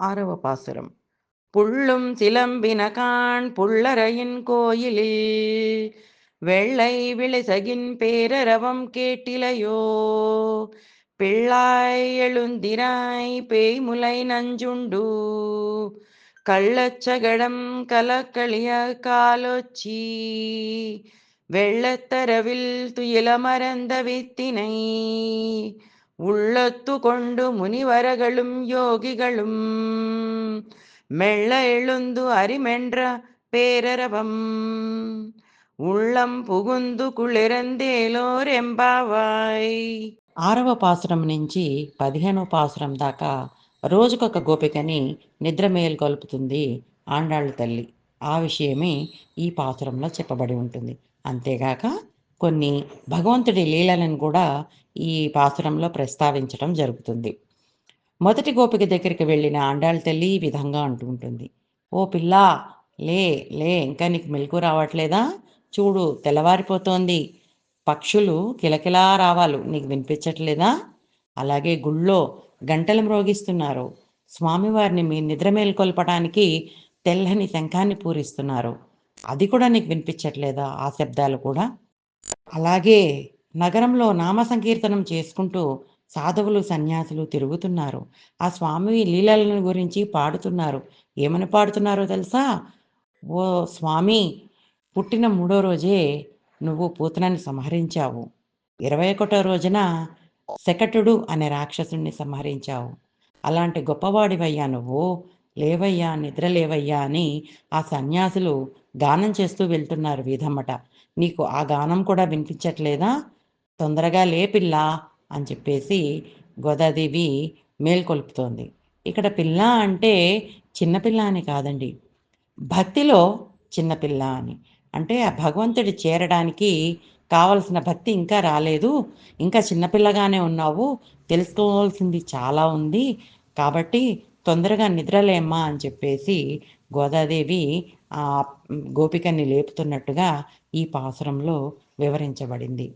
ஆரவ பாசுரம். புள்ளும் சிலம்பினகான் புள்ளரையின் கோயிலில் வெள்ளை விளைசகின் பேரரவம் கேட்டிலையோ பிள்ளாய் எழுந்திராய் பேய்முலை நஞ்சுண்டு கள்ளச்சகடம் கலக்களிய காலொச்சி வெள்ளத்தரவில் துயில மறந்த வித்தினை ഉള്ളത്തുകൊണ്ടു മുനിവരകളും യോഗികളും മെള്ള എഴുന്തു അരിമെൻറ പേരരവം ഉള്ളം പുകുന്തു കുളിരന്തേലോരെമ്പാവായ് ఆరవ పాసురం నుంచి పదిహేనవ పాసురం దాకా రోజుకొక గోపికని నిద్ర మేల్కొల్పుతుంది ఆండాళ్ళ తల్లి ఆ విషయమే ఈ పాసురంలో చెప్పబడి ఉంటుంది అంతేగాక కొన్ని భగవంతుడి లీలలను కూడా ఈ పాసురంలో ప్రస్తావించడం జరుగుతుంది. మొదటి గోపిక దగ్గరికి వెళ్ళిన ఆండాళ్ళ తల్లి ఈ విధంగా అంటూ ఉంటుంది. ఓ పిల్ల లే లే ఇంకా నీకు మెలకు రావట్లేదా? చూడు తెల్లవారిపోతోంది. పక్షులు కిలకిలా రావాలు. నీకు వినిపించట్లేదా? అలాగే గుళ్ళో గంటలు మ్రోగిస్తున్నారు. స్వామివారిని మీ నిద్ర మేల్కొల్పడానికి తెల్లని శంఖాన్ని పూరిస్తున్నారు. అది కూడా నీకు వినిపించట్లేదా? ఆ శబ్దాలు కూడా. అలాగే నగరంలో నామ సంకీర్తనం చేసుకుంటూ సాధువులు సన్యాసులు తిరుగుతున్నారు. ఆ స్వామి లీలలను గురించి పాడుతున్నారు. ఏమని పాడుతున్నారో తెలుసా? ఓ స్వామి పుట్టిన మూడో రోజే నువ్వు పూతనని సంహరించావు. ఇరవై ఒకటో రోజున శకటుడు అనే రాక్షసుని సంహరించావు. అలాంటి గొప్పవాడివయ్యా నువ్వు. లేవయ్యా నిద్ర లేవయ్యా అని ఆ సన్యాసులు గానం చేస్తూ వెళ్తున్నారు వీధమ్మట. నీకు ఆ గానం కూడా వినిపించట్లేదా? తొందరగా లేపిల్లా అని చెప్పేసి గోదాదేవి మేల్కొల్పుతోంది ఇక్కడ పిల్ల అంటే చిన్నపిల్ల అని కాదండి. భక్తిలో చిన్నపిల్ల అని. అంటే ఆ భగవంతుడి చేరడానికి కావలసిన భక్తి ఇంకా రాలేదు. ఇంకా చిన్నపిల్లగానే ఉన్నావు. తెలుసుకోవాల్సింది చాలా ఉంది. కాబట్టి తొందరగా నిద్రలేమ్మా అని చెప్పేసి గోదాదేవి ఆ గోపికని లేపుతున్నట్టుగా ఈ పాసురంలో వివరించబడింది.